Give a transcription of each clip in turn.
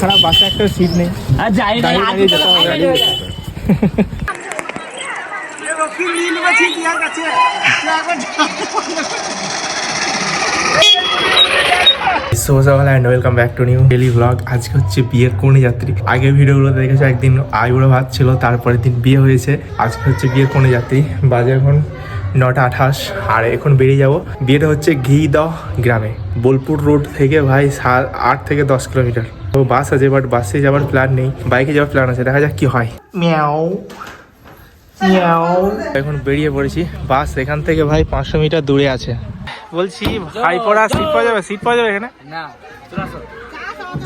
খারাপ বাসে একটা সিট নেই। আর যাই না আগে and welcome back to new daily vlog আজকে হচ্ছে বিয়ের কনে যাত্রী। আগের ভিডিওগুলোতে দেখেছ একদিন আইবুড়ো ভাত ছিল তারপরের দিন বিয়ে হয়েছে। আজকে হচ্ছে বিয়ের কনে যাত্রী। বাজে এখন নটা আঠাশ। আর এখন বেরিয়ে যাব। বিয়েটা হচ্ছে ঘি দাও গ্রামে। বোলপুর রোড থেকে ভাই সাত আট থেকে দশ কিলোমিটার। তো বাস আছে বাট বাসে যাওয়ার প্ল্যান নেই। বাইকে যাওয়ার প্ল্যান আছে। দেখা যাক কি হয়। মিয়াও। মিয়াও। এখন বেরিয়ে পড়েছি। বাস এখান থেকে ভাই পাঁচশো মিটার দূরে আছে। বলছি ভাই পড়া সিট পাওয়া যাবে? সিট পাওয়া যাবে এখানে? না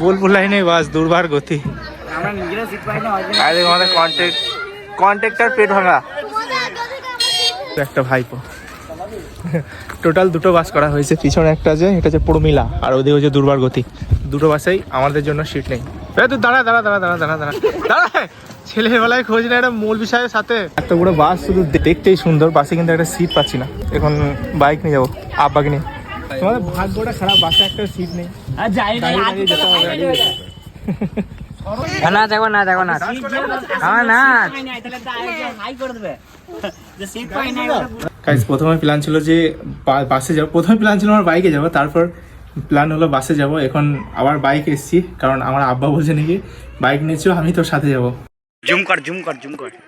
বোলপুর লাইনে বাস দুর্বার গতি আমরা নিজেরা সিট পাই না আমাদের কন্ট্যাক্ট কন্ট্রাক্টর পেট ভাঙা। একটা ভাইপো। টোটাল দুটো বাস করা হয়েছে। পিছনে একটা আছে এটা হচ্ছে প্রমিলা আর ওদিকে হচ্ছে দুর্বার গতি। দুটো বাসেই আমাদের জন্য সিট নেই। এই তুই দাঁড়া দাঁড়া দাঁড়া দাঁড়া দাঁড়া দাঁড়া। দাঁড়া ছেলেবেলায় খোঁজ নেই একটা মূল বিষয়ের সাথে। এত বড় বাস শুধু দেখতেই সুন্দর বাসে কিন্তু একটা সিট পাচ্ছি না। এখন বাইক নিয়ে যাব আব্বাকে নিয়ে। তোমাদের ভাগ্যটা খারাপ বাসে একটা সিট নেই। আর যাই না যেতে হবে। না দেখো না দেখো না। হ্যাঁ না। তাহলে হাই করে দেবে। যে সিট পাই না গাইজ প্রথমে প্ল্যান ছিল যে বাসে যাব। প্রথমে প্ল্যান ছিল আমার বাইকে যাব। তারপর প্ল্যান হলো বাসে যাব। এখন আবার বাইক এসেছি। কারণ আমার আব্বা বলছে নাকি বাইক নিয়েছো আমি তোর সাথে যাব। জুম কর জুম কর জুম কর।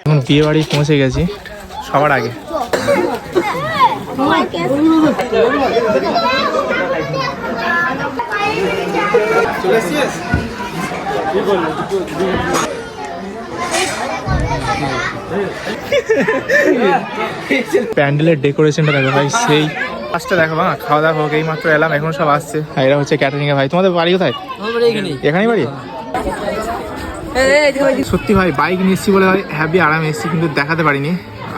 এখন বিয়ে বাড়ি পৌঁছে গেছি সবার আগে। প্যান্ডেলের ডেকোরেশনটা দেখো ভাই সেই। ফার্স্টে দেখো না খাওয়া দাওয়া হোক এই মাত্র এলাম এখন সব আসছে। এরা হচ্ছে ক্যাটারিং এ ভাই। তোমাদের বাড়ি কোথায়? এখানেই বাড়ি? সত্যি ভাই বাইক নিয়ে এসেছি বলে হ্যাপি আরামে এসেছি কিন্তু দেখাতে পারিনি।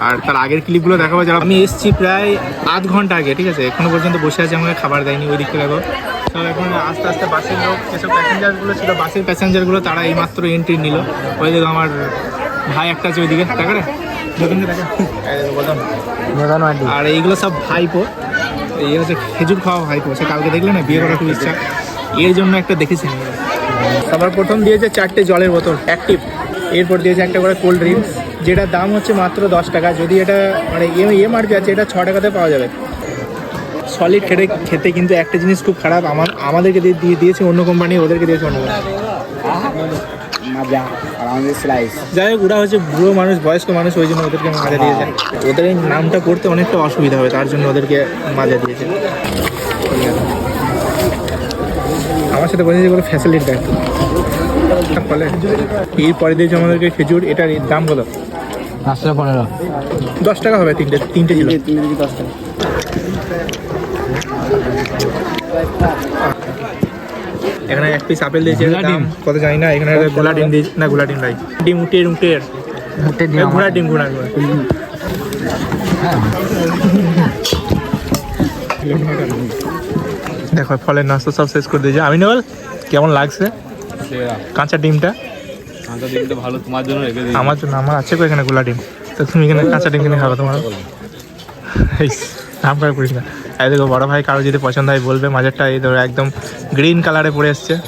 আর তার আগের ক্লিপগুলো দেখাবো যারা আমি এসেছি প্রায় আধ ঘণ্টা আগে ঠিক আছে? এখনও পর্যন্ত বসে আছে আমাকে খাবার দেয়নি ওই দিকটা দেখো। তো এখন আস্তে আস্তে বাসের লোক যেসব প্যাসেঞ্জারগুলো ছিল বাসের প্যাসেঞ্জারগুলো তারা এইমাত্র এন্ট্রি নিল। ওই দেখো আমার ভাই একটা আছে ওইদিকে দেখা রে? আর এইগুলো সব ভাইপো। এই হচ্ছে খেজুর খাওয়া ভাইপো সে কালকে দেখলে না বিয়ে করার খুব ইচ্ছা। এর জন্য একটা দেখেছি আমি। সবার প্রথম দিয়েছে চারটে জলের বোতল অ্যাক্টিভ এরপর দিয়েছে একটা করে কোল্ড ড্রিঙ্কস যেটার দাম হচ্ছে মাত্র দশ টাকা। যদি এটা মানে এম এমআরপি আছে এটা ছ টাকাতে পাওয়া যাবে। সলিড খেটে খেতে কিন্তু একটা জিনিস খুব খারাপ আমার আমাদেরকে দিয়ে দিয়ে দিয়েছে অন্য কোম্পানি ওদেরকে দিয়েছে অন্য যাই হোক ওরা হচ্ছে বুড়ো মানুষ বয়স্ক মানুষ ওই জন্য ওদেরকে মাজা দিয়েছেন ওদের নামটা করতে অনেকটা অসুবিধা হবে তার জন্য ওদেরকে মাজা দিয়েছে। সাথে বলেছে যেগুলো ফ্যাসিলিটি দেয়। ফলে এরপরে দিয়েছে আমাদেরকে খেজুর এটার দাম কত? পাঁচশো পনেরো। দশ টাকা হবে তিনটে তিনটে ছিল দশ টাকা। এখানে এক পিস আপেল দিয়েছে ডিম দাম কত জানি না এখানে গোলা ডিম দিয়েছে না গোলা ডিম ভাই ডিম উটের উটের মুটে এ, ঘোড়ার ডিম ঘোড়ার ঘোড়া দেখো ফলের নাস্তা সব শেষ করে দিয়েছে। আমি নেবল কেমন লাগছে? কাঁচা ডিমটা? কাঁচা ডিমটা ভালো তোমার জন্য রেখে দিই আমার জন্য আমার আছে গো এখানে গোলা ডিম। তো তুমি এখানে কাঁচা ডিম কিনে খাব তোমার। এই, নাম করে করিস না। এই দেখো বড় ভাই কারও যদি পছন্দ হয় বলবে মাঝেরটা এই ধরো একদম গ্রিন কালারে পড়ে এসছে।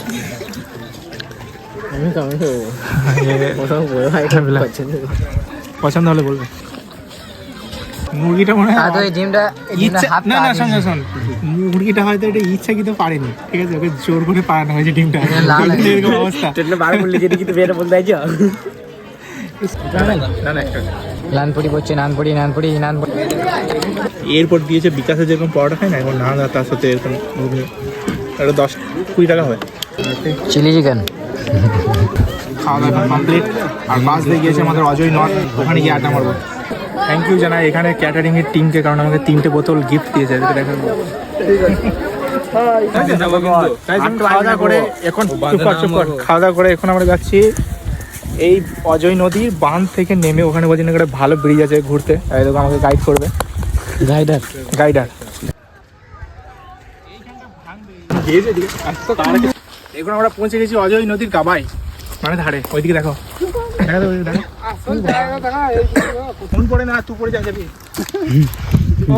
পছন্দ হলে বলবে। মুরগিটা মনে হয় তো এই ডিমটা ইচ্ছা না না শোন শোন, মুরগিটা হয়তো এটা ইচ্ছাকৃত পারেনি ঠিক আছে? ওকে জোর করে পারানো হয়েছে ডিমটা। লাল এরকম অবস্থা। তেলে বার করলে যেটা কিন্তু বের বলতে চাইছো? না না নানপুরি পড়ছে নানপুরি নানপুরি নানপুরি। এরপর দিয়েছে বিকাশে যেরকম পরোটা খায় না এখন না না তার সাথে এরকম ঘুগনি এটা দশ কুড়ি টাকা হয় চিলি চিকেন। খাওয়া দাওয়া কমপ্লিট। আর বাস দিয়ে গিয়েছে আমাদের অজয় নট ওখানে গিয়ে আড্ডা মারবো। থ্যাংক ইউ জানাই এখানে ক্যাটারিং এর টিমকে কারণ আমাকে তিনটে বোতল গিফট দিয়েছে আমি খাওয়া দাওয়া করে এখন আমরা যাচ্ছি এই অজয় নদীর বাঁধ থেকে নেমে ওখানে বলছি না একটা ভালো ব্রিজ আছে ঘুরতে এই দেখো আমাকে গাইড করবে গাইডার গাইডার এখন আমরা পৌঁছে গেছি অজয় নদীর গাবায় মানে ধারে ওইদিকে দেখো দেখো ফোন করে না তুই পড়ে যা যাবি।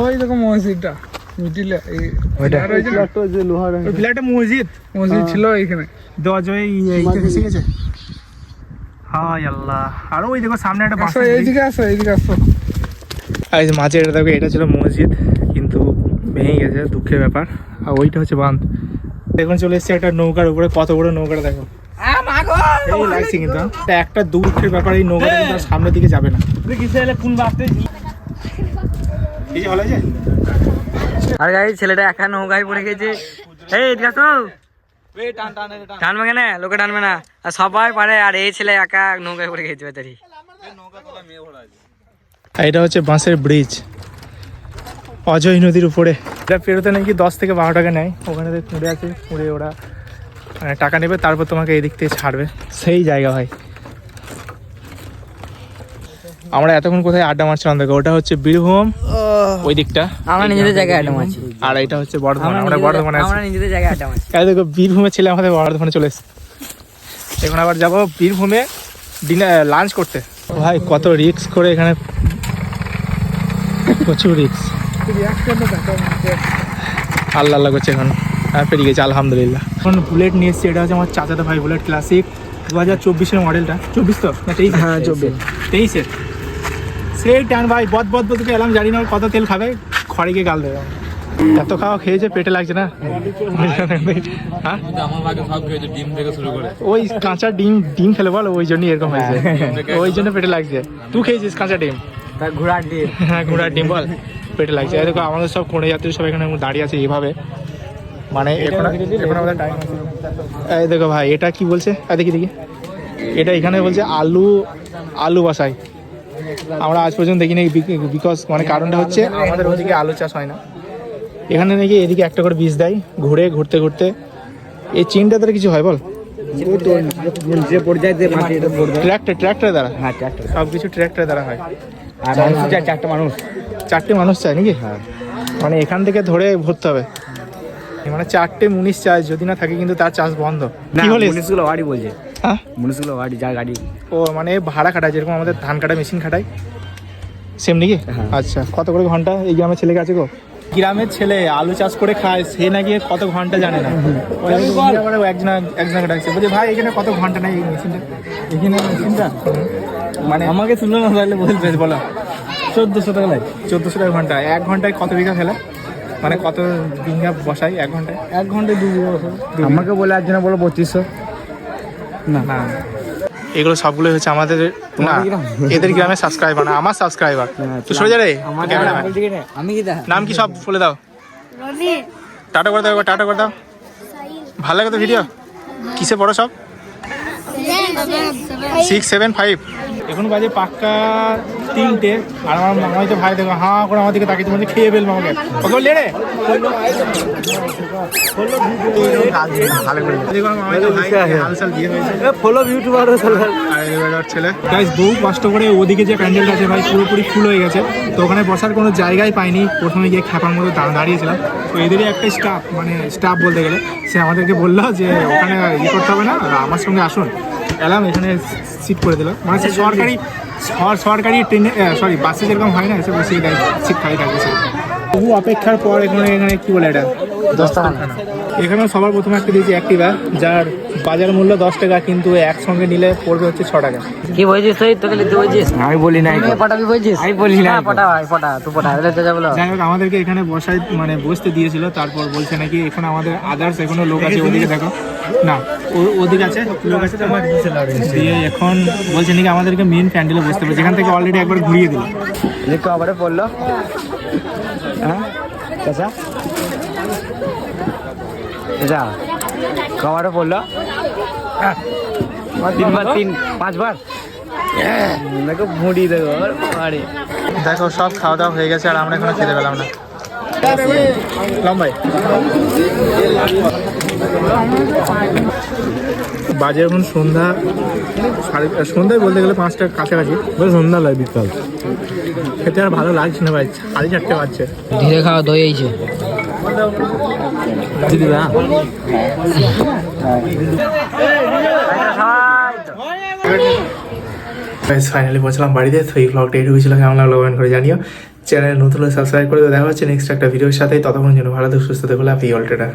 ওই দেখো মসজিদটা মিডিলে এই ওইটা। লোহার ওই মসজিদ মসজিদ ছিল এইখানে। এসে গেছে? হাই আল্লাহ। আর ওই দেখো সামনে একটা বাস আসো এইদিকে আসো এইদিকে আসো। এই যে মাঝে এটা দেখো এটা ছিল মসজিদ কিন্তু ভেঙে গেছে দুঃখের ব্যাপার। আর ওইটা হচ্ছে বাঁধ। এখন চলে এসেছে একটা নৌকার উপরে কত বড় নৌকাটা দেখো। এই লাগছে কিন্তু হ্যাঁ? একটা দুঃখের ব্যাপার এই নৌকাটা কিন্তু আর সামনের দিকে যাবে না। আর গাই ছেলেটা একা নৌকায় পড়ে গেছে। এই এদিকে টানবে কেন? লোকে টানবে না। আর সবাই পারে আর এই ছেলে একা নৌকায় পড়ে গেছে এটা হচ্ছে বাঁশের ব্রিজ। অজয় নদীর উপরে। এটা পেরোতে নাকি দশ থেকে বারো টাকা নেয়। ওখানে কুঁড়ে আছে কুঁড়ে ওরা মানে টাকা নেবে তারপর তোমাকে এই দিক থেকে ছাড়বে। সেই জায়গা ভাই। আমরা এতক্ষণ কোথায় আড্ডা মারছিলাম দেখো ওটা হচ্ছে বীরভূম। ওই দিকটা। আমরা নিজেদের জায়গায় আড্ডা মারছি। আর এটা হচ্ছে বর্ধমান আমরা বর্ধমানে আছি। আমরা নিজেদের জায়গায় আড্ডা মারছি। এই দেখো বীরভূমে ছেলে আমাদের বর্ধমানে চলে এসেছে। এখন আবার যাব বীরভূমে ডিনার লাঞ্চ করতে। ভাই কত রিক্স করে এখানে। প্রচুর রিক্স আল্লাহ আল্লাহ করছে এখন। হ্যাঁ পেরিয়ে গেছে আলহামদুলিল্লাহ। এখন বুলেট নিয়ে এসেছি এটা হচ্ছে আমার চাচাতো ভাই বুলেট ক্লাসিক দু হাজার চব্বিশের মডেলটা চব্বিশ তো? না তেইশ? হ্যাঁ চব্বিশ। তেইশের সেই টান ভাই বদ বদ বদ করে এলাম জানি না কত তেল খাবে খড়ে গিয়ে গাল দেবে। এত খাওয়া খেয়েছে পেটে লাগছে না? হ্যাঁ? আমার ভাগে সব খেয়েছে ডিম থেকে শুরু করে ওই কাঁচা ডিম ডিম খেলে বল ওই জন্যই এরকম হয়েছে। ওই জন্য পেটে লাগছে। তুই খেয়েছিস কাঁচা ডিম? ঘোড়ার দিয়ে হ্যাঁ ঘোড়ার ডিম বল পেটে লাগছে। দেখো আমাদের সব কোণে যাত্রী সব এখানে দাঁড়িয়ে আছে এইভাবে। মানে এখন এখন আমাদের টাইম এই দেখো ভাই এটা কি বলছে? দেখি দেখি। এটা এখানে বলছে আলু আলু বসাই। আমরা আজ পর্যন্ত দেখি দেখিনি বিকজ মানে কারণটা হচ্ছে আমাদের ওদিকে আলু চাষ হয় না। এখানে নাকি এদিকে একটা করে বীজ দেয় ঘুরে ঘুরতে ঘুরতে। এই চিনটা দ্বারা কিছু হয় বল? ট্র্যাক্টর ট্র্যাক্টর দ্বারা? হ্যাঁ ট্রাক্টর সব কিছু ট্র্যাক্টর দ্বারা হয়। আর মানুষ চারটা মানুষ। চারটে মানুষ চাই নাকি? হ্যাঁ। মানে এখান থেকে ধরে ভরতে হবে। মানে চারটে মুনিশ চাই যদি না থাকে কিন্তু তার চাষ বন্ধ। না মুনিশগুলো গাড়ি বলছে। হ্যাঁ? মুনিশগুলো গাড়ি যা গাড়ি। ও মানে ভাড়া খাটায় যেরকম আমাদের ধান কাটা মেশিন খাটায়? সেম নাকি? হ্যাঁ। আচ্ছা কত করে ঘণ্টা? এই গ্রামের ছেলে আছে গো। গ্রামের ছেলে আলু চাষ করে খায় সে নাকি কত ঘণ্টা জানে না। একজন একজন ডাকছে বলছে ভাই এখানে কত ঘণ্টা নেই এই মেশিনটা? এখানে মেশিনটা? মানে আমাকে শুনলো না তাহলে বলবে বলো। চোদ্দশো টাকা লাগে। চোদ্দোশো টাকা ঘণ্টা। এক ঘন্টায় কত বিঘা ফেলা? মানে কত বিঘা বসাই এক ঘন্টায়? এক ঘন্টায় দু আমাকে বলে একজন বলো পঁচিশশো। না। না। এগুলো সবগুলো হচ্ছে আমাদের না এদের গ্রামে সাবস্ক্রাইবার না আমার সাবস্ক্রাইবার তো সরে যা রে ক্যামেরাম্যান আমি কি নাম কি সব বলে দাও। টাটা করে দাও এবার টাটা করে দাও। ভালো লাগে তো ভিডিও কিসে পড়ো সব? সিক্স সেভেন ফাইভ এখন বাজে পাক্কা তিনটে আর আমার মামা হয়তো ভাই দেখো হাঁ করে আমার দিকে তাকিয়ে তোমাকে খেয়ে ফেলব আমাকে। ওকে বললে রে। বহু কষ্ট করে ওদিকে যে প্যান্ডেলটা আছে ভাই পুরোপুরি ফুল হয়ে গেছে। তো ওখানে বসার কোনো পাইনি। প্রথমে গিয়ে খ্যাপার মতো দাঁড়িয়েছিলাম। তো এদেরই একটা স্টাফ মানে স্টাফ বলতে গেলে সে আমাদেরকে বলল যে ওখানে ইয়ে করতে হবে না আমার সঙ্গে আসুন। এলাম এখানে সিট করে দিল। মানে সরকারি সরকারি ট্রেনে সরি, বাসে যেরকম হয় না এসে বসিয়ে দেয় সিট খালি থাকবে বহু অপেক্ষার পর এখানে এখানে কি বলে এটা? দস্তাখানা এখানেও সবার প্রথমে একটা দিয়েছি অ্যাক্টিভা যার বাজার মূল্য দশ টাকা কিন্তু একসঙ্গে নিলে পড়বে হচ্ছে ছ টাকা। কি বলছিস তুই? তোকে লিখতে বলছিস? আমি বলি নাই। পটাবি বলছিস? আমি বলি না পটা ভাই পটা তুই পটা তাহলে তো যাব যাই হোক আমাদেরকে এখানে বসাই মানে বসতে দিয়েছিল তারপর বলছে নাকি এখন আমাদের আদার্স এখনও লোক আছে ওদিকে দেখো। না ও- ওদিকে আছে লোক আছে তোমার। দিয়ে এখন বলছে নাকি আমাদেরকে মেন প্যান্ডেলে বসতে হবে যেখান থেকে অলরেডি একবার ঘুরিয়ে দিল। আবার পড়ল হ্যাঁ? চাচা? যা কবারে পড়ল? তিনবার তিন পাঁচবার? দেখো মুড়ি দেখো আরে দেখো সব খাওয়া দাওয়া হয়ে গেছে আর আমরা এখনও খেতে পেলাম না। লম্বাই। বাজে এখন সন্ধ্যা সাড়ে সন্ধ্যায় বলতে গেলে পাঁচটার কাছাকাছি। বলে সন্ধ্যা লাগে বিকাল। খেতে আর ভালো লাগছে না ভাই সাড়ে চারটে বাজছে। ধীরে খাওয়া দই আইছে দিদি না ফাইনালি পৌঁছলাম বাড়িতে তো এই ব্লগটা এটুকু ছিল। কেমন লাগল কমেন্ট করে জানিও। চ্যানেল নতুন সাবস্ক্রাইব করে দেওয়া হচ্ছে নেক্সট একটা ভিডিওর সাথে। ততক্ষণ জন্য ভালো থেকে সুস্থ থেকে হ্যাপি অল্টেটার